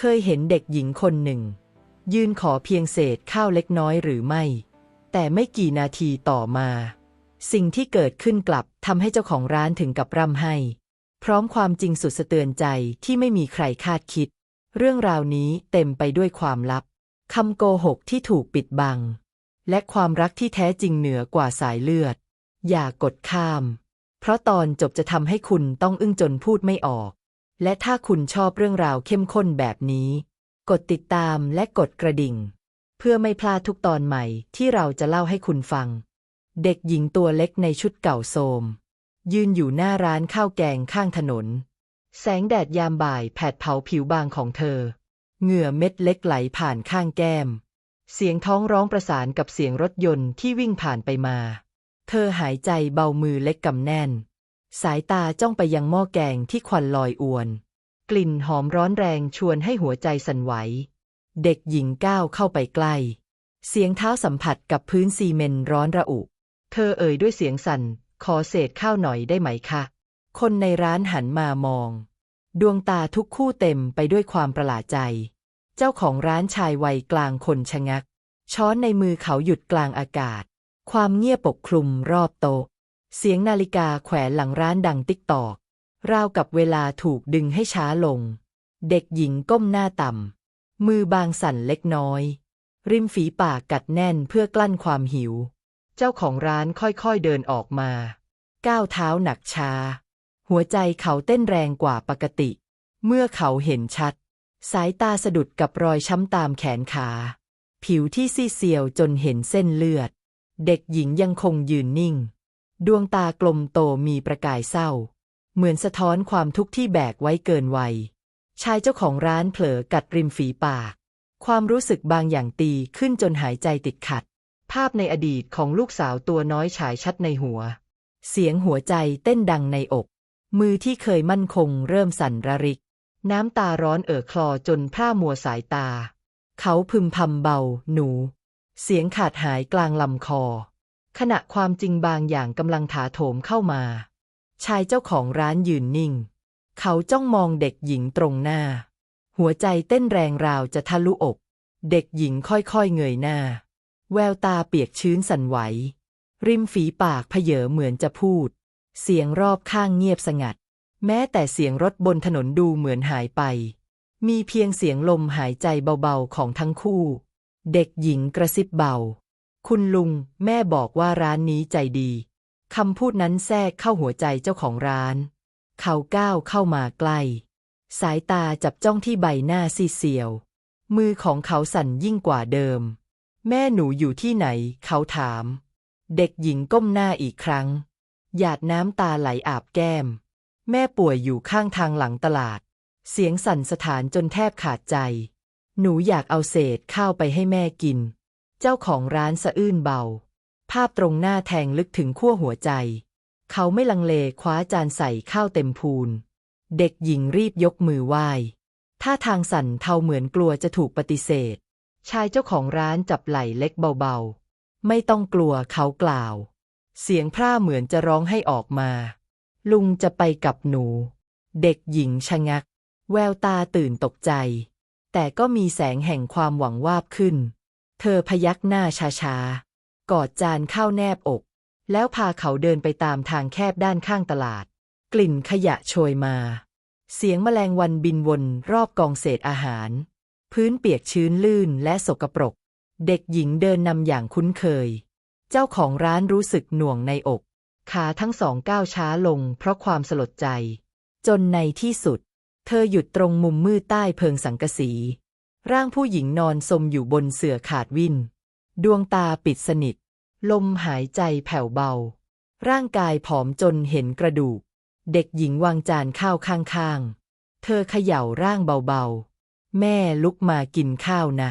เคยเห็นเด็กหญิงคนหนึ่ง ยืนขอเพียงเศษข้าวเล็กน้อยหรือไม่ แต่ไม่กี่นาทีต่อมา สิ่งที่เกิดขึ้นกลับทำให้เจ้าของร้านถึงกับร่ำไห้ พร้อมความจริงสุดสะเตือนใจที่ไม่มีใครคาดคิด เรื่องราวนี้เต็มไปด้วยความลับคำโกหกที่ถูกปิดบัง และความรักที่แท้จริงเหนือกว่าสายเลือด อย่ากดข้าม เพราะตอนจบจะทำให้คุณต้องอึ้งจนพูดไม่ออก และถ้าคุณชอบเรื่องราวเข้มข้นแบบนี้ กดติดตามและกดกระดิ่ง เพื่อไม่พลาดทุกตอนใหม่ที่เราจะเล่าให้คุณฟัง เด็กหญิงตัวเล็กในชุดเก่าโทมยืนอยู่หน้าร้านข้าวแกงข้างถนน แสงแดดยามบ่ายแผดเผาผิวบางของเธอ เหงื่อเม็ดเล็กไหลผ่านข้างแก้ม เสียงท้องร้องประสานกับเสียงรถยนต์ที่วิ่งผ่านไปมา เธอหายใจเบามือเล็กกำแน่น สายตาจ้องไปยังหม้อแกงที่ควันลอยอวน กลิ่นหอมร้อนแรงชวนให้หัวใจสั่นไหว เด็กหญิงก้าวเข้าไปใกล้ เสียงเท้าสัมผัสกับพื้นซีเมนต์ร้อนระอุ เธอเอ่ยด้วยเสียงสั่น ขอเศษข้าวหน่อยได้ไหมคะ คนในร้านหันมามอง ดวงตาทุกคู่เต็มไปด้วยความประหลาดใจ เจ้าของร้านชายวัยกลางคนชะงัก ช้อนในมือเขาหยุดกลางอากาศ ความเงียบปกคลุมรอบโต๊ะ เสียงนาฬิกาแขวนหลังร้านดังติ๊กตอกราวกับเวลาถูกดึงให้ช้าลง เด็กหญิงก้มหน้าต่ำ มือบางสั่นเล็กน้อย ริมฝีปากกัดแน่นเพื่อกลั้นความหิว เจ้าของร้านค่อยๆเดินออกมา ก้าวเท้าหนักชา หัวใจเขาเต้นแรงกว่าปกติ เมื่อเขาเห็นชัด สายตาสะดุดกับรอยช้ำตามแขนขา ผิวที่ซีเซียวจนเห็นเส้นเลือด เด็กหญิงยังคงยืนนิ่ง ดวงตากลมโตมีประกายเศร้า เหมือนสะท้อนความทุกข์ที่แบกไว้เกินวัย ชายเจ้าของร้านเผลอกัดริมฝีปาก ความรู้สึกบางอย่างตีขึ้นจนหายใจติดขัด ภาพในอดีตของลูกสาวตัวน้อยฉายชัดในหัว เสียงหัวใจเต้นดังในอก มือที่เคยมั่นคงเริ่มสั่นระริก น้ำตาร้อนเอ่อคลอจนพร่ามัวสายตา เขาพึมพำเบา หนู เสียงขาดหายกลางลำคอ ขณะความจริงบางอย่างกำลังถาโถมเข้ามา ชายเจ้าของร้านยืนนิ่ง เขาจ้องมองเด็กหญิงตรงหน้า หัวใจเต้นแรงราวจะทะลุอก เด็กหญิงค่อยๆเงยหน้า แววตาเปียกชื้นสั่นไหว ริมฝีปากเพเยอเหมือนจะพูด เสียงรอบข้างเงียบสงัด แม้แต่เสียงรถบนถนนดูเหมือนหายไป มีเพียงเสียงลมหายใจเบาๆของทั้งคู่ เด็กหญิงกระซิบเบา คุณลุง แม่บอกว่าร้านนี้ใจดี คำพูดนั้นแทรกเข้าหัวใจเจ้าของร้าน เขาก้าวเข้ามาใกล้ สายตาจับจ้องที่ใบหน้าซีเซียว มือของเขาสั่นยิ่งกว่าเดิม แม่หนูอยู่ที่ไหน เขาถาม เด็กหญิงก้มหน้าอีกครั้ง หยาดน้ำตาไหลอาบแก้ม แม่ป่วยอยู่ข้างทางหลังตลาด เสียงสั่นสถานจนแทบขาดใจ หนูอยากเอาเศษข้าวไปให้แม่กิน จ้าของร้านสะอื้นเบา ภาพตรงหน้าแทงลึกถึงขั้วหัวใจ เขาไม่ลังเลคว้าจานใส่ข้าวเต็มพูน เด็กหญิงรีบยกมือไหว้ท่าทางสั่นเทาเหมือนกลัวจะถูกปฏิเสธ ชายเจ้าของร้านจับไหล่เล็กเบาๆ ไม่ต้องกลัวเขากล่าว เสียงพร่าเหมือนจะร้องให้ออกมา ลุงจะไปกับหนู เด็กหญิงชะงัก แววตาตื่นตกใจ แต่ก็มีแสงแห่งความหวังวาบขึ้น เธอพยักหน้าช้าๆ กอดจานข้าวแนบอก แล้วพาเขาเดินไปตามทางแคบด้านข้างตลาด กลิ่นขยะโชยมา เสียงแมลงวันบินวนรอบกองเศษอาหาร พื้นเปียกชื้นลื่นและสกปรก เด็กหญิงเดินนำอย่างคุ้นเคย เจ้าของร้านรู้สึกหน่วงในอก ขาทั้งสองก้าวช้าลงเพราะความสลดใจ จนในที่สุด เธอหยุดตรงมุมมืดใต้เพิงสังกะสี ร่างผู้หญิงนอนสมอยู่บนเสื่อขาดวิน ดวงตาปิดสนิท ลมหายใจแผ่วเบา ร่างกายผอมจนเห็นกระดูก เด็กหญิงวางจานข้าวข้างๆ เธอเขย่าร่างเบาๆ แม่ลุกมากินข้าวนะ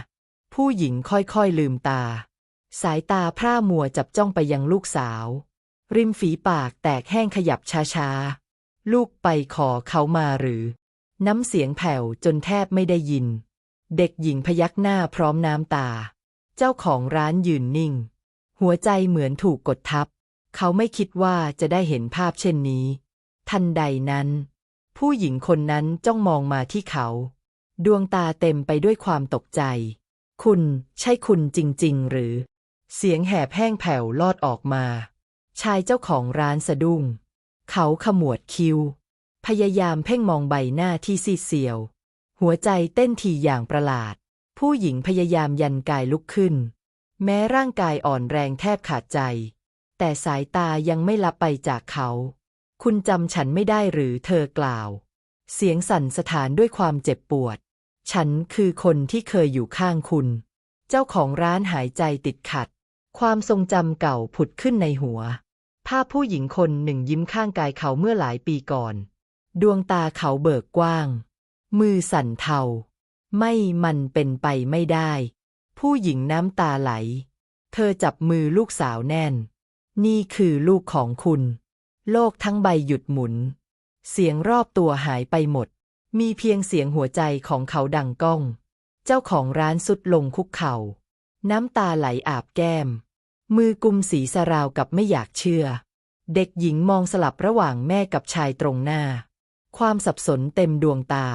ผู้หญิงค่อยๆลืมตา สายตาพร่ามัวจับจ้องไปยังลูกสาว ริมฝีปากแตกแห้งขยับช้าๆ ลูกไปขอเขามาหรือ น้ำเสียงแผ่วจนแทบไม่ได้ยิน เด็กหญิงพยักหน้าพร้อมน้ำตา เจ้าของร้านยืนนิ่ง หัวใจเหมือนถูกกดทับ เขาไม่คิดว่าจะได้เห็นภาพเช่นนี้ ทันใดนั้น ผู้หญิงคนนั้นจ้องมองมาที่เขา ดวงตาเต็มไปด้วยความตกใจ คุณใช่คุณจริง ๆ หรือ เสียงแหบแห้งแผ่วลอดออกมา ชายเจ้าของร้านสะดุ้ง เขาขมวดคิ้ว พยายามเพ่งมองใบหน้าที่ซีเซียว หัวใจเต้นถี่อย่างประหลาด ผู้หญิงพยายามยันกายลุกขึ้น แม้ร่างกายอ่อนแรงแทบขาดใจ แต่สายตายังไม่ลับไปจากเขา คุณจำฉันไม่ได้หรือเธอกล่าว เสียงสั่นสถานด้วยความเจ็บปวด ฉันคือคนที่เคยอยู่ข้างคุณ เจ้าของร้านหายใจติดขัด ความทรงจำเก่าผุดขึ้นในหัว ภาพผู้หญิงคนหนึ่งยิ้มข้างกายเขาเมื่อหลายปีก่อน ดวงตาเขาเบิกกว้าง มือสั่นเทา ไม่มันเป็นไปไม่ได้ ผู้หญิงน้ำตาไหล เธอจับมือลูกสาวแน่น นี่คือลูกของคุณ โลกทั้งใบหยุดหมุน เสียงรอบตัวหายไปหมด มีเพียงเสียงหัวใจของเขาดังก้อง เจ้าของร้านสุดลงคุกเข่า น้ำตาไหลอาบแก้ม มือกุมสีสราวกับไม่อยากเชื่อ เด็กหญิงมองสลับระหว่างแม่กับชายตรงหน้า ความสับสนเต็มดวงตา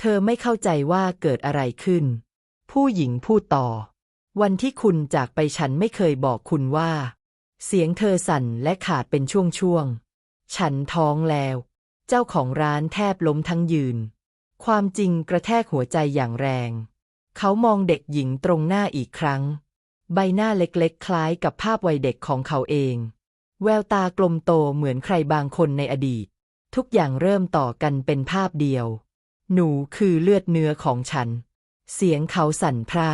เธอไม่เข้าใจว่าเกิดอะไรขึ้น ผู้หญิงพูดต่อ วันที่คุณจากไปฉันไม่เคยบอกคุณว่า เสียงเธอสั่นและขาดเป็นช่วงๆ ฉันท้องแล้ว เจ้าของร้านแทบล้มทั้งยืน ความจริงกระแทกหัวใจอย่างแรง เขามองเด็กหญิงตรงหน้าอีกครั้ง ใบหน้าเล็กๆ คล้ายกับภาพวัยเด็กของเขาเอง แววตากลมโตเหมือนใครบางคนในอดีต ทุกอย่างเริ่มต่อกันเป็นภาพเดียว หนูคือเลือดเนื้อของฉัน เสียงเขาสั่นพร่า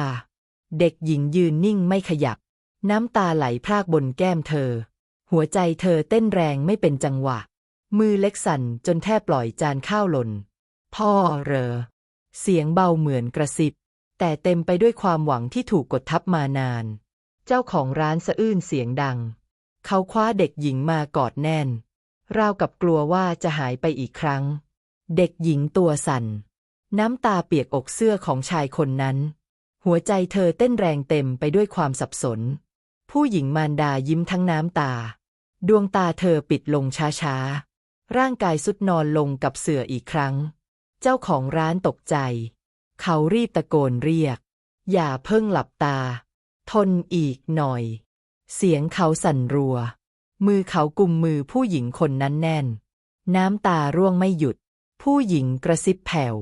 เด็กหญิงยืนนิ่งไม่ขยับ น้ำตาไหลพรากบนแก้มเธอ หัวใจเธอเต้นแรงไม่เป็นจังหวะ มือเล็กสั่นจนแทบปล่อยจานข้าวหล่น พ่อเหรอ เสียงเบาเหมือนกระซิบ แต่เต็มไปด้วยความหวังที่ถูกกดทับมานาน เจ้าของร้านสะอื้นเสียงดัง เขาคว้าเด็กหญิงมากอดแน่น ราวกับกลัวว่าจะหายไปอีกครั้ง เด็กหญิงตัวสั่น น้ำตาเปียกอกเสื้อของชายคนนั้น หัวใจเธอเต้นแรงเต็มไปด้วยความสับสน ผู้หญิงมารดายิ้มทั้งน้ำตา ดวงตาเธอปิดลงช้าๆ ร่างกายสุดนอนลงกับเสื่ออีกครั้ง เจ้าของร้านตกใจ เขารีบตะโกนเรียก อย่าเพิ่งหลับตา ทนอีกหน่อย เสียงเขาสั่นรัว มือเขากุมมือผู้หญิงคนนั้นแน่น น้ำตาร่วงไม่หยุด ผู้หญิงกระซิบแผ่ว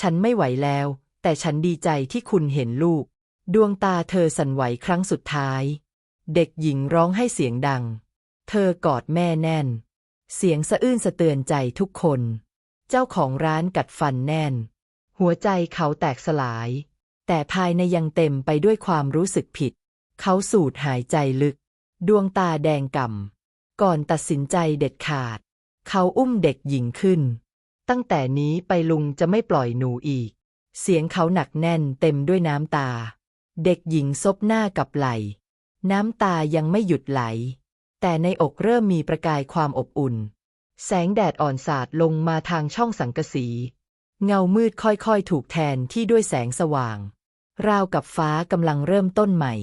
ฉันไม่ไหวแล้ว แต่ฉันดีใจที่คุณเห็นลูก ดวงตาเธอสั่นไหวครั้งสุดท้าย เด็กหญิงร้องให้เสียงดัง เธอกอดแม่แน่น เสียงสะอื้นสะเตือนใจทุกคน เจ้าของร้านกัดฟันแน่น หัวใจเขาแตกสลาย แต่ภายในยังเต็มไปด้วยความรู้สึกผิด เขาสูดหายใจลึก ดวงตาแดงก่ำก่อนตัดสินใจเด็ดขาด เขาอุ้มเด็กหญิงขึ้น ตั้งแต่นี้ไปลุงจะไม่ปล่อยหนูอีก เสียงเขาหนักแน่นเต็มด้วยน้ำตา เด็กหญิงซบหน้ากับไหล น้ำตายังไม่หยุดไหล แต่ในอกเริ่มมีประกายความอบอุ่น แสงแดดอ่อนสาดลงมาทางช่องสังกะสี เงามืดค่อยๆ ถูกแทนที่ด้วยแสงสว่าง ราวกับฟ้ากำลังเริ่มต้นใหม่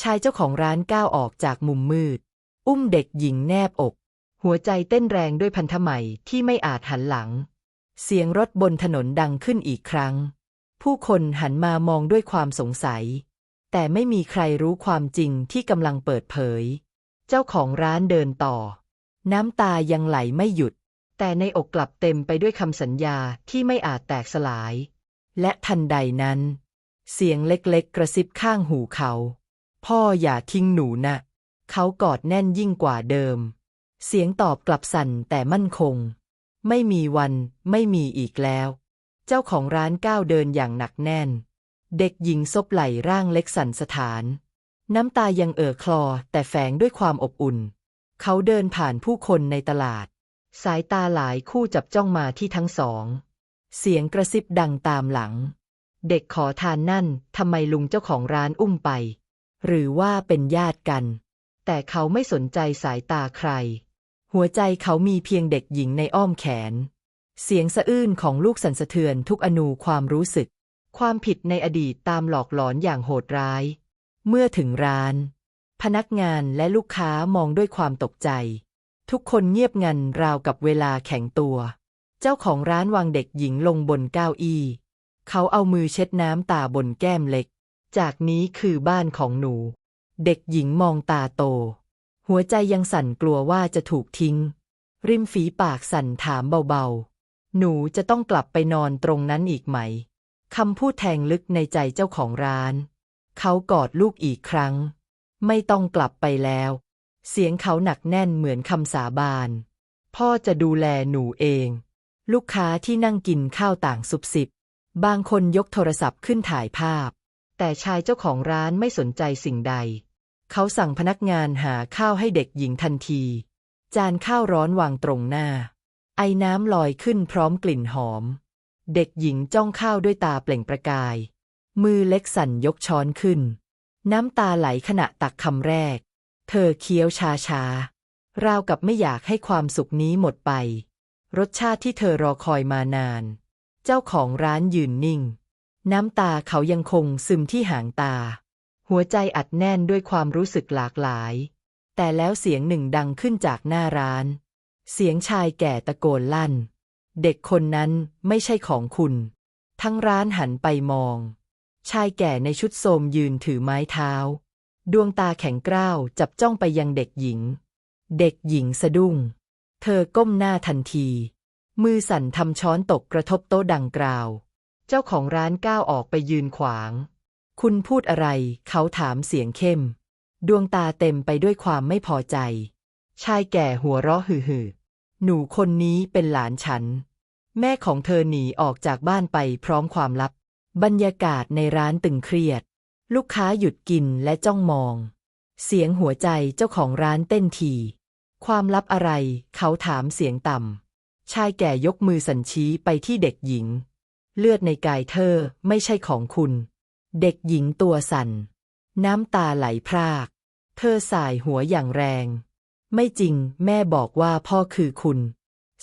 ชายเจ้าของร้านก้าวออกจากมุมมืด อุ้มเด็กหญิงแนบอก หัวใจเต้นแรงด้วยพันธะใหม่ที่ไม่อาจหันหลัง เสียงรถบนถนนดังขึ้นอีกครั้ง ผู้คนหันมามองด้วยความสงสัย แต่ไม่มีใครรู้ความจริงที่กำลังเปิดเผย เจ้าของร้านเดินต่อ น้ำตายังไหลไม่หยุด แต่ในอกกลับเต็มไปด้วยคำสัญญาที่ไม่อาจแตกสลาย และทันใดนั้น เสียงเล็กๆ กระซิบข้างหูเขา พ่ออย่าทิ้งหนูนะ เขากอดแน่นยิ่งกว่าเดิม เสียงตอบกลับสั่นแต่มั่นคง ไม่มีวัน ไม่มีอีกแล้ว เจ้าของร้านก้าวเดินอย่างหนักแน่น เด็กหญิงซบไหล่ร่างเล็กสันสถาน น้ำตายังเอ่อคลอแต่แฝงด้วยความอบอุ่น เขาเดินผ่านผู้คนในตลาด สายตาหลายคู่จับจ้องมาที่ทั้งสอง เสียงกระซิบดังตามหลัง เด็กขอทานนั่นทำไมลุงเจ้าของร้านอุ้มไป หรือว่าเป็นญาติกัน แต่เขาไม่สนใจสายตาใคร หัวใจเขามีเพียงเด็กหญิงในอ้อมแขน เสียงสะอื้นของลูกสั่นสะเทือนทุกอนูความรู้สึก ความผิดในอดีตตามหลอกหลอนอย่างโหดร้าย เมื่อถึงร้าน พนักงานและลูกค้ามองด้วยความตกใจ ทุกคนเงียบงันราวกับเวลาแข็งตัว เจ้าของร้านวางเด็กหญิงลงบนเก้าอี้ เขเขาเอามือเช็ดน้ำตาบนแก้มเล็ก จากนี้คือบ้านของหนู เด็กหญิงมองตาโต หัวใจยังสั่นกลัวว่าจะถูกทิ้ง ริมฝีปากสั่นถามเบาๆ หนูจะต้องกลับไปนอนตรงนั้นอีกไหม คำพูดแทงลึกในใจเจ้าของร้าน เขากอดลูกอีกครั้ง ไม่ต้องกลับไปแล้ว เสียงเขาหนักแน่นเหมือนคำสาบาน พ่อจะดูแลหนูเอง ลูกค้าที่นั่งกินข้าวต่างสุบสิบบางคนยกโทรศัพท์ขึ้นถ่ายภาพ แต่ชายเจ้าของร้านไม่สนใจสิ่งใด เขาสั่งพนักงานหาข้าวให้เด็กหญิงทันที จานข้าวร้อนวางตรงหน้า ไอ้น้ำลอยขึ้นพร้อมกลิ่นหอม เด็กหญิงจ้องข้าวด้วยตาเปล่งประกาย มือเล็กสั่นยกช้อนขึ้น น้ำตาไหลขณะตักคำแรก เธอเคี้ยวชาชาๆราวกับไม่อยากให้ความสุขนี้หมดไป รสชาติที่เธอรอคอยมานาน เจ้าของร้านยืนนิ่ง น้ำตาเขายังคงซึมที่หางตา หัวใจอัดแน่นด้วยความรู้สึกหลากหลาย แต่แล้วเสียงหนึ่งดังขึ้นจากหน้าร้าน เสียงชายแก่ตะโกนลั่น เด็กคนนั้นไม่ใช่ของคุณ ทั้งร้านหันไปมอง ชายแก่ในชุดโทมยืนถือไม้เท้า ดวงตาแข็งกร้าวจับจ้องไปยังเด็กหญิง เด็กหญิงสะดุ้ง เธอก้มหน้าทันที มือสั่นทำช้อนตกกระทบโต๊ะดังกราว เจ้าของร้านก้าวออกไปยืนขวาง คุณพูดอะไร เขาถามเสียงเข้ม ดวงตาเต็มไปด้วยความไม่พอใจ ชายแก่หัวเราะฮือหนูคนนี้เป็นหลานฉัน แม่ของเธอหนีออกจากบ้านไปพร้อมความลับ บรรยากาศในร้านตึงเครียด ลูกค้าหยุดกินและจ้องมอง เสียงหัวใจเจ้าของร้านเต้นทีความลับอะไร เขาถามเสียงต่ำ ชายแก่ยกมือสัญชี้ไปที่เด็กหญิง เลือดในกายเธอไม่ใช่ของคุณ เด็กหญิงตัวสั่น น้ำตาไหลพราก เธอสายหัวอย่างแรง ไม่จริงแม่บอกว่าพ่อคือคุณ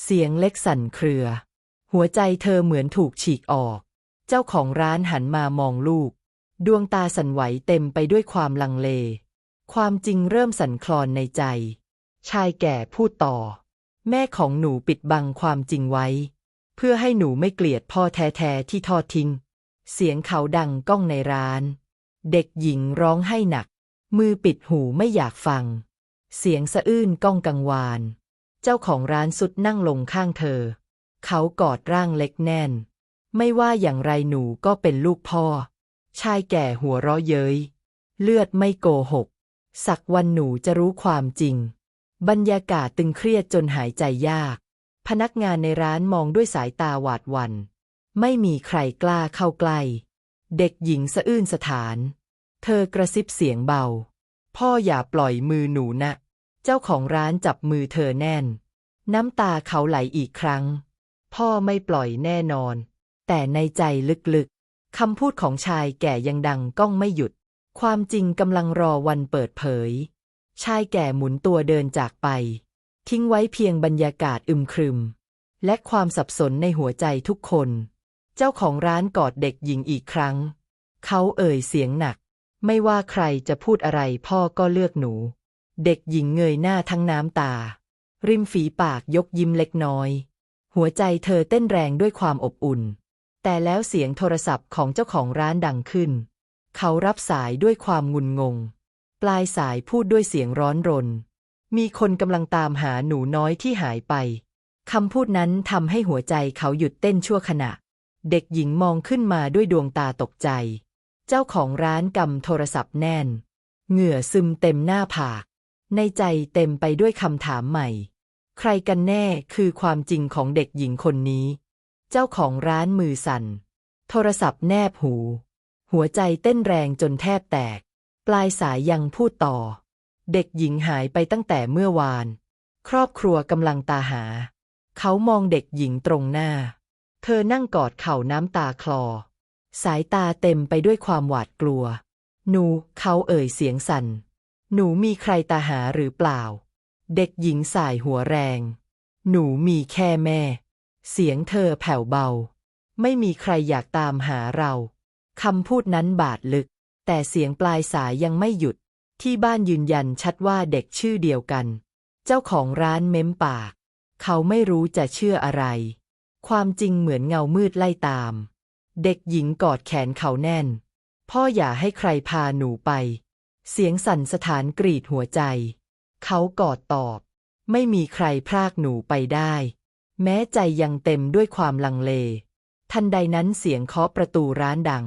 เสียงเล็กสั่นเครือ หัวใจเธอเหมือนถูกฉีกออก เจ้าของร้านหันมามองลูก ดวงตาสั่นไหวเต็มไปด้วยความลังเล ความจริงเริ่มสั่นคลอนในใจ ชายแก่พูดต่อ แม่ของหนูปิดบังความจริงไว้ เพื่อให้หนูไม่เกลียดพ่อแท้ๆที่ทอดทิ้ง เสียงเขาดังก้องในร้าน เด็กหญิงร้องให้หนัก มือปิดหูไม่อยากฟัง เสียงสะอื้นก้องกังวาน เจ้าของร้านสุดนั่งลงข้างเธอ เขากอดร่างเล็กแน่น ไม่ว่าอย่างไรหนูก็เป็นลูกพ่อ ชายแก่หัวเราะเย้ย เลือดไม่โกหก สักวันหนูจะรู้ความจริง บรรยากาศตึงเครียดจนหายใจยาก พนักงานในร้านมองด้วยสายตาหวาดหวัน่น ไม่มีใครกล้าเข้าใกล้ เด็กหญิงสะอื้นสถาน เธอกระซิบเสียงเบา พ่ออย่าปล่อยมือหนูนะ เจ้าของร้านจับมือเธอแน่น น้ำตาเขาไหลอีกครั้ง พ่อไม่ปล่อยแน่นอน แต่ในใจลึกๆ คำพูดของชายแก่ยังดังก้องไม่หยุด ความจริงกำลังรอวันเปิดเผย ชายแก่หมุนตัวเดินจากไป ทิ้งไว้เพียงบรรยากาศอึมครึม และความสับสนในหัวใจทุกคน จ้าของร้านกอดเด็กหญิงอีกครั้ง เขาเอ่ยเสียงหนัก ไม่ว่าใครจะพูดอะไรพ่อก็เลือกหนู เด็กหญิงเงยหน้าทั้งน้ำตา ริมฝีปากยกยิ้มเล็กน้อย หัวใจเธอเต้นแรงด้วยความอบอุ่น แต่แล้วเสียงโทรศัพท์ของเจ้าของร้านดังขึ้น เขารับสายด้วยความงุนงง ปลายสายพูดด้วยเสียงร้อนรน มีคนกำลังตามหาหนูน้อยที่หายไปคำพูดนั้นทำให้หัวใจเขาหยุดเต้นชั่วขณะ เด็กหญิงมองขึ้นมาด้วยดวงตาตกใจ เจ้าของร้านกำโทรศัพท์แน่น เหงื่อซึมเต็มหน้าผาก ในใจเต็มไปด้วยคำถามใหม่ ใครกันแน่คือความจริงของเด็กหญิงคนนี้ เจ้าของร้านมือสั่น โทรศัพท์แนบหู หัวใจเต้นแรงจนแทบแตก ปลายสายยังพูดต่อ เด็กหญิงหายไปตั้งแต่เมื่อวาน ครอบครัวกำลังตาหา เขามองเด็กหญิงตรงหน้า เธอนั่งกอดเข่าน้ำตาคลอ สายตาเต็มไปด้วยความหวาดกลัว หนู เขาเอ่ยเสียงสั่น หนูมีใครตาหาหรือเปล่า เด็กหญิงสายหัวแรง หนูมีแค่แม่ เสียงเธอแผ่วเบา ไม่มีใครอยากตามหาเราคำพูดนั้นบาดลึก แต่เสียงปลายสายยังไม่หยุด ที่บ้านยืนยันชัดว่าเด็กชื่อเดียวกัน เจ้าของร้านเม้มปาก เขาไม่รู้จะเชื่ออะไร ความจริงเหมือนเงามืดไล่ตาม เด็กหญิงกอดแขนเขาแน่น พ่ออย่าให้ใครพาหนูไป เสียงสั่นสถานกรีดหัวใจ เขากอดตอบ ไม่มีใครพรากหนูไปได้ แม้ใจยังเต็มด้วยความลังเล ทันใดนั้นเสียงเคาะประตูร้านดัง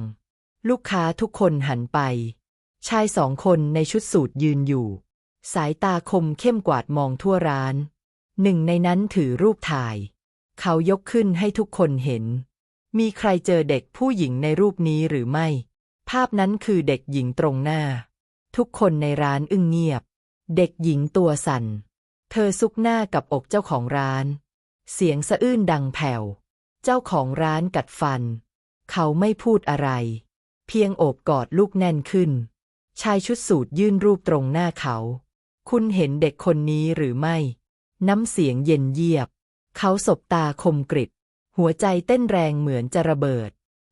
ลูกค้าทุกคนหันไป ชายสองคนในชุดสูทยืนอยู่ สายตาคมเข้มกวาดมองทั่วร้าน หนึ่งในนั้นถือรูปถ่าย เขายกขึ้นให้ทุกคนเห็น มีใครเจอเด็กผู้หญิงในรูปนี้หรือไม่ ภาพนั้นคือเด็กหญิงตรงหน้า ทุกคนในร้านอึ้งเงียบ เด็กหญิงตัวสั่น เธอซุกหน้ากับอกเจ้าของร้าน เสียงสะอื้นดังแผ่ว เจ้าของร้านกัดฟัน เขาไม่พูดอะไร เพียงโอบกอดลูกแน่นขึ้น ชายชุดสูทยื่นรูปตรงหน้าเขา คุณเห็นเด็กคนนี้หรือไม่ น้ำเสียงเย็นเยียบ เขาสบตาคมกริบ หัวใจเต้นแรงเหมือนจะระเบิด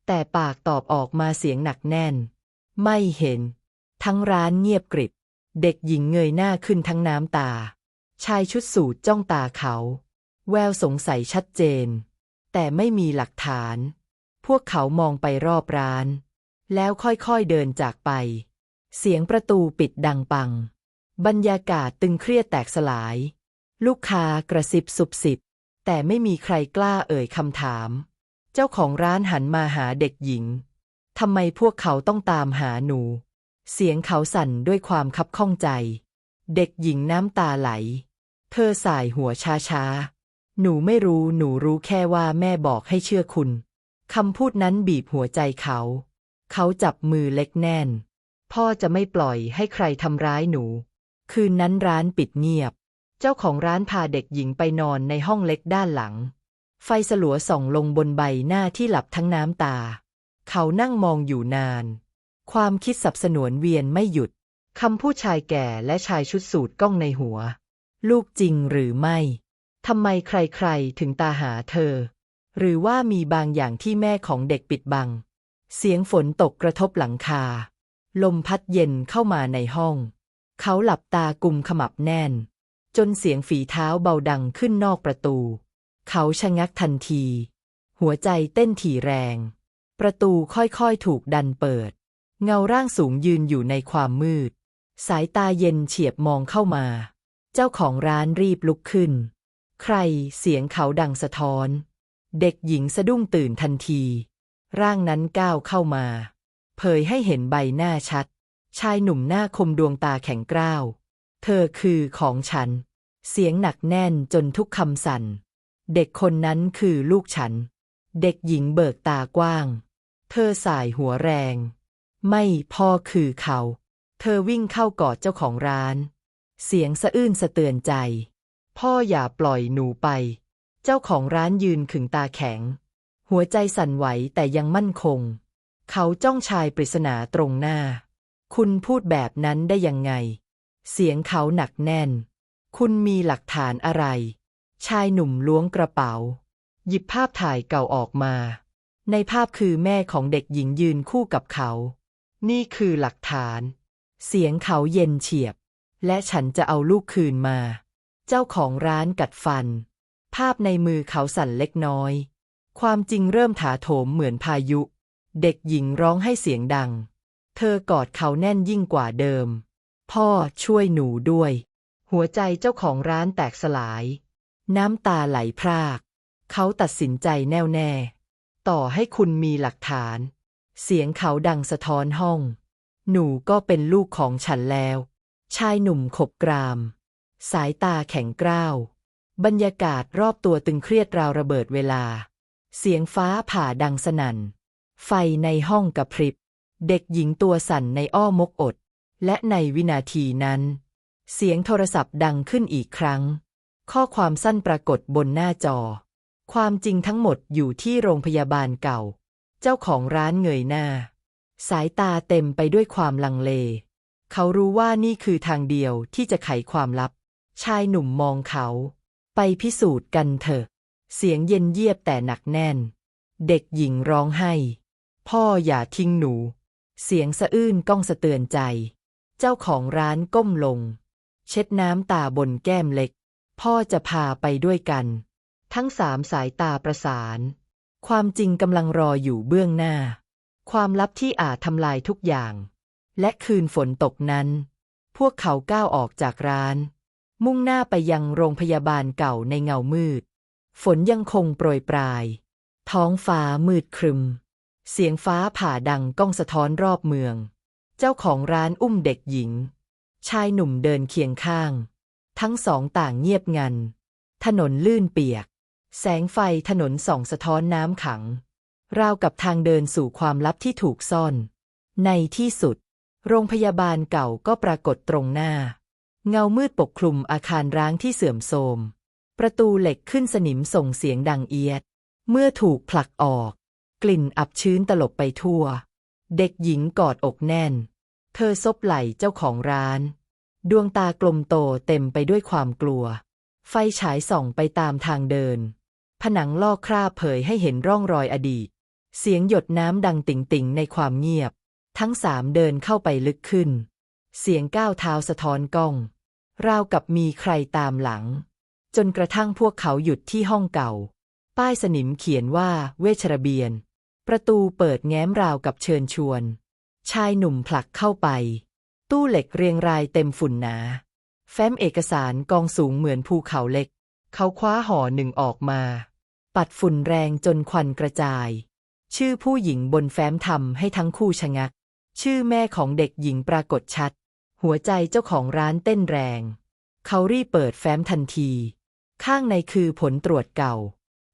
แต่ปากตอบออกมาเสียงหนักแน่น ไม่เห็น ทั้งร้านเงียบกริบ เด็กหญิงเงยหน้าขึ้นทั้งน้ำตา ชายชุดสูทจ้องตาเขา แววสงสัยชัดเจน แต่ไม่มีหลักฐาน พวกเขามองไปรอบร้าน แล้วค่อยๆเดินจากไป เสียงประตูปิดดังปัง บรรยากาศตึงเครียดแตกสลาย ลูกค้ากระซิบสุบสิบ แต่ไม่มีใครกล้าเอ่ยคำถาม เจ้าของร้านหันมาหาเด็กหญิง ทำไมพวกเขาต้องตามหาหนู เสียงเขาสั่นด้วยความคับข้องใจ เด็กหญิงน้ำตาไหล เธอสายหัวช้าๆ หนูไม่รู้หนูรู้แค่ว่าแม่บอกให้เชื่อคุณ คำพูดนั้นบีบหัวใจเขา เขาจับมือเล็กแน่น พ่อจะไม่ปล่อยให้ใครทำร้ายหนู คืนนั้นร้านปิดเงียบ เจ้าของร้านพาเด็กหญิงไปนอนในห้องเล็กด้านหลัง ไฟสลัวส่องลงบนใบหน้าที่หลับทั้งน้ำตา เขานั่งมองอยู่นาน ความคิดสับสนวนเวียนไม่หยุดคำพูดชายแก่และชายชุดสูทก้องในหัว ลูกจริงหรือไม่ทำไมใครๆถึงตาหาเธอ หรือว่ามีบางอย่างที่แม่ของเด็กปิดบัง เสียงฝนตกกระทบหลังคา ลมพัดเย็นเข้ามาในห้อง เขาหลับตากุมขมับแน่น จนเสียงฝีเท้าเบาดังขึ้นนอกประตู เขาชะงักทันที หัวใจเต้นถี่แรง ประตูค่อยๆถูกดันเปิด เงาร่างสูงยืนอยู่ในความมืด สายตาเย็นเฉียบมองเข้ามา เจ้าของร้านรีบลุกขึ้น ใครเสียงเขาดังสะท้อน เด็กหญิงสะดุ้งตื่นทันที ร่างนั้นก้าวเข้ามา เผยให้เห็นใบหน้าชัด ชายหนุ่มหน้าคมดวงตาแข็งกร้าว เธอคือของฉัน เสียงหนักแน่นจนทุกคำสั่น เด็กคนนั้นคือลูกฉัน เด็กหญิงเบิกตากว้าง เธอสายหัวแรง ไม่พ่อคือเขา เธอวิ่งเข้ากอดเจ้าของร้าน เสียงสะอื้นสะเตือนใจ พ่ออย่าปล่อยหนูไป เจ้าของร้านยืนขึงตาแข็ง หัวใจสั่นไหวแต่ยังมั่นคง เขาจ้องชายปริศนาตรงหน้า คุณพูดแบบนั้นได้ยังไง เสียงเขาหนักแน่น คุณมีหลักฐานอะไร ชายหนุ่มล้วงกระเป๋า หยิบภาพถ่ายเก่าออกมา ในภาพคือแม่ของเด็กหญิงยืนคู่กับเขา นี่คือหลักฐาน เสียงเขาเย็นเฉียบ และฉันจะเอาลูกคืนมา เจ้าของร้านกัดฟัน ภาพในมือเขาสั่นเล็กน้อย ความจริงเริ่มถาโถมเหมือนพายุ เด็กหญิงร้องให้เสียงดัง เธอกอดเขาแน่นยิ่งกว่าเดิม พ่อช่วยหนูด้วย หัวใจเจ้าของร้านแตกสลาย น้ำตาไหลพราก เขาตัดสินใจแน่วแน่ ต่อให้คุณมีหลักฐาน เสียงเขาดังสะท้อนห้อง หนูก็เป็นลูกของฉันแล้ว ชายหนุ่มขบกราม สายตาแข็งกร้าว บรรยากาศรอบตัวตึงเครียดราวระเบิดเวลา เสียงฟ้าผ่าดังสนั่น ไฟในห้องกระพริบ เด็กหญิงตัวสั่นในอ้อมกอด และในวินาทีนั้น เสียงโทรศัพท์ดังขึ้นอีกครั้ง ข้อความสั้นปรากฏบนหน้าจอ ความจริงทั้งหมดอยู่ที่โรงพยาบาลเก่า เจ้าของร้านเงยหน้า สายตาเต็มไปด้วยความลังเล เขารู้ว่านี่คือทางเดียวที่จะไขความลับ ชายหนุ่มมองเขา ไปพิสูจน์กันเถอะ เสียงเย็นเยียบแต่หนักแน่น เด็กหญิงร้องไห้ พ่ออย่าทิ้งหนู เสียงสะอื้นก้องสะเตือนใจ เจ้าของร้านก้มลง เช็ดน้ำตาบนแก้มเล็ก พ่อจะพาไปด้วยกัน ทั้งสามสายตาประสาน ความจริงกำลังรออยู่เบื้องหน้า ความลับที่อาจทำลายทุกอย่าง และคืนฝนตกนั้น พวกเขาก้าวออกจากร้าน มุ่งหน้าไปยังโรงพยาบาลเก่าในเงามืด ฝนยังคงโปรยปลาย ท้องฟ้ามืดครึม เสียงฟ้าผ่าดังก้องสะท้อนรอบเมือง เจ้าของร้านอุ้มเด็กหญิง ชายหนุ่มเดินเคียงข้าง ทั้งสองต่างเงียบงัน ถนนลื่นเปียก แสงไฟถนนส่องสะท้อนน้ำขัง ราวกับทางเดินสู่ความลับที่ถูกซ่อน ในที่สุด โรงพยาบาลเก่าก็ปรากฏตรงหน้า เงามืดปกคลุมอาคารร้างที่เสื่อมโทรม ประตูเหล็กขึ้นสนิมส่งเสียงดังเอียด เมื่อถูกผลักออก กลิ่นอับชื้นตลบไปทั่ว เด็กหญิงกอดอกแน่น เธอซบไหล่เจ้าของร้าน ดวงตากลมโตเต็มไปด้วยความกลัว ไฟฉายส่องไปตามทางเดิน ผนังลอกคราบเผยให้เห็นร่องรอยอดีต เสียงหยดน้ำดังติ่งๆในความเงียบ ทั้งสามเดินเข้าไปลึกขึ้น เสียงก้าวเท้าสะท้อนกล้อง ราวกับมีใครตามหลัง จนกระทั่งพวกเขาหยุดที่ห้องเก่า ป้ายสนิมเขียนว่าเวชระเบียน ประตูเปิดแง้มราวกับเชิญชวน ชายหนุ่มผลักเข้าไป ตู้เหล็กเรียงรายเต็มฝุ่นหนา แฟ้มเอกสารกองสูงเหมือนภูเขาเล็ก เขาคว้าห่อหนึ่งออกมา ปัดฝุ่นแรงจนควันกระจาย ชื่อผู้หญิงบนแฟ้มทำให้ทั้งคู่ชะงัก ชื่อแม่ของเด็กหญิงปรากฏชัด หัวใจเจ้าของร้านเต้นแรง เขารีบเปิดแฟ้มทันที ข้างในคือผลตรวจเก่า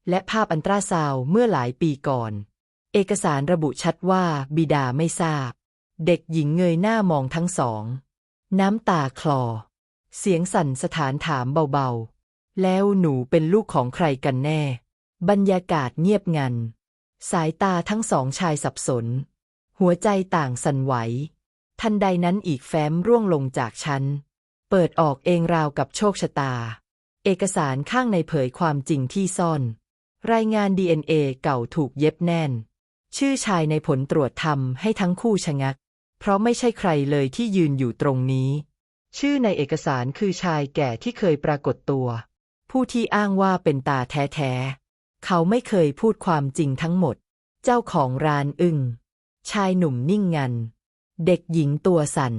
และภาพอันตราซาวเมื่อหลายปีก่อน เอกสารระบุชัดว่าบิดาไม่ทราบ เด็กหญิงเงยหน้ามองทั้งสอง น้ำตาคลอ เสียงสั่นสถานถามเบาๆ แล้วหนูเป็นลูกของใครกันแน่ บรรยากาศเงียบงัน สายตาทั้งสองชายสับสน หัวใจต่างสั่นไหว ทันใดนั้นอีกแฟ้มร่วงลงจากชั้น เปิดออกเองราวกับโชคชะตา เอกสารข้างในเผยความจริงที่ซ่อน รายงาน DNA เก่าถูกเย็บแน่น ชื่อชายในผลตรวจทำให้ทั้งคู่ชะงัก เพราะไม่ใช่ใครเลยที่ยืนอยู่ตรงนี้ ชื่อในเอกสารคือชายแก่ที่เคยปรากฏตัว ผู้ที่อ้างว่าเป็นตาแท้ๆ เขาไม่เคยพูดความจริงทั้งหมด เจ้าของร้านอึง้งชายหนุ่มนิ่งงัน เด็กหญิงตัวสั่น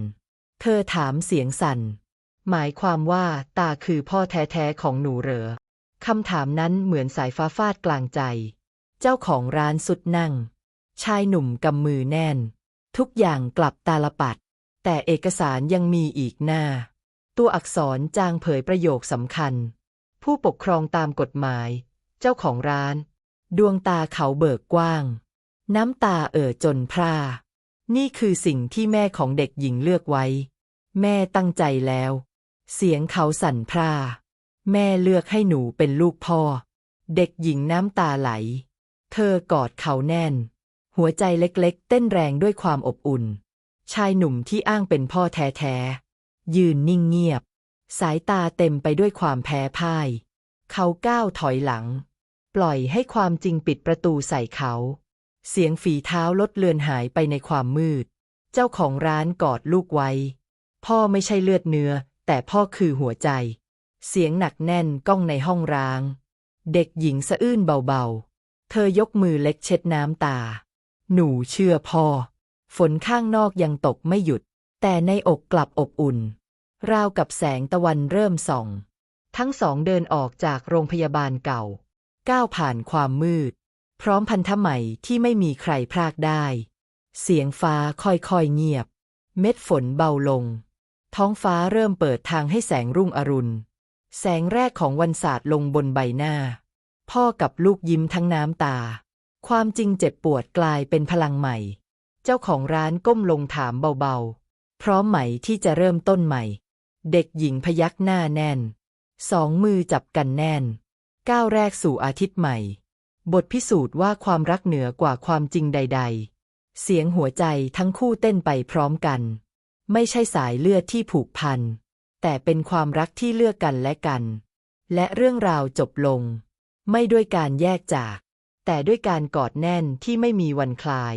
เธอถามเสียงสั่น หมายความว่าตาคือพ่อแท้ๆของหนูเหรอคำถามนั้นเหมือนสายฟ้าฟาดกลางใจ เจ้าของร้านสุดนั่ง ชายหนุ่มกำมือแน่น ทุกอย่างกลับตาลปัด แต่เอกสารยังมีอีกหน้า ตัวอักษรจางเผยประโยคสำคัญ ผู้ปกครองตามกฎหมาย เจ้าของร้าน ดวงตาเขาเบิกกว้าง น้ำตาเอ่อจนพร่า นี่คือสิ่งที่แม่ของเด็กหญิงเลือกไว้ แม่ตั้งใจแล้ว เสียงเขาสั่นพร่า แม่เลือกให้หนูเป็นลูกพ่อ เด็กหญิงน้ำตาไหล เธอกอดเขาแน่น หัวใจเล็กๆ เต้นแรงด้วยความอบอุ่น ชายหนุ่มที่อ้างเป็นพ่อแท้ๆ ยืนนิ่งเงียบ สายตาเต็มไปด้วยความแพ้พ่าย เขาก้าวถอยหลัง ปล่อยให้ความจริงปิดประตูใส่เขา เสียงฝีเท้าลดเลือนหายไปในความมืด เจ้าของร้านกอดลูกไว้ พ่อไม่ใช่เลือดเนื้อ แต่พ่อคือหัวใจ เสียงหนักแน่นก้องในห้องร้าง เด็กหญิงสะอื้นเบาๆ เธอยกมือเล็กเช็ดน้ำตา หนูเชื่อพ่อ ฝนข้างนอกยังตกไม่หยุด แต่ในอกกลับอบอุ่น ราวกับแสงตะวันเริ่มส่อง ทั้งสองเดินออกจากโรงพยาบาลเก่า ก้าวผ่านความมืด พร้อมพันธะใหม่ที่ไม่มีใครพรากได้ เสียงฟ้าค่อยๆเงียบ เม็ดฝนเบาลง ท้องฟ้าเริ่มเปิดทางให้แสงรุ่งอรุณ แสงแรกของวันศาสตร์ลงบนใบหน้า พ่อกับลูกยิ้มทั้งน้ำตา ความจริงเจ็บปวดกลายเป็นพลังใหม่ เจ้าของร้านก้มลงถามเบาๆ พร้อมไหมที่จะเริ่มต้นใหม่ เด็กหญิงพยักหน้าแน่น สองมือจับกันแน่น ก้าวแรกสู่อาทิตย์ใหม่ บทพิสูจน์ว่าความรักเหนือกว่าความจริงใด ๆ เสียงหัวใจทั้งคู่เต้นไปพร้อมกัน ไม่ใช่สายเลือดที่ผูกพัน แต่เป็นความรักที่เลือกกันและกัน และเรื่องราวจบลง ไม่ด้วยการแยกจาก แต่ด้วยการกอดแน่นที่ไม่มีวันคลาย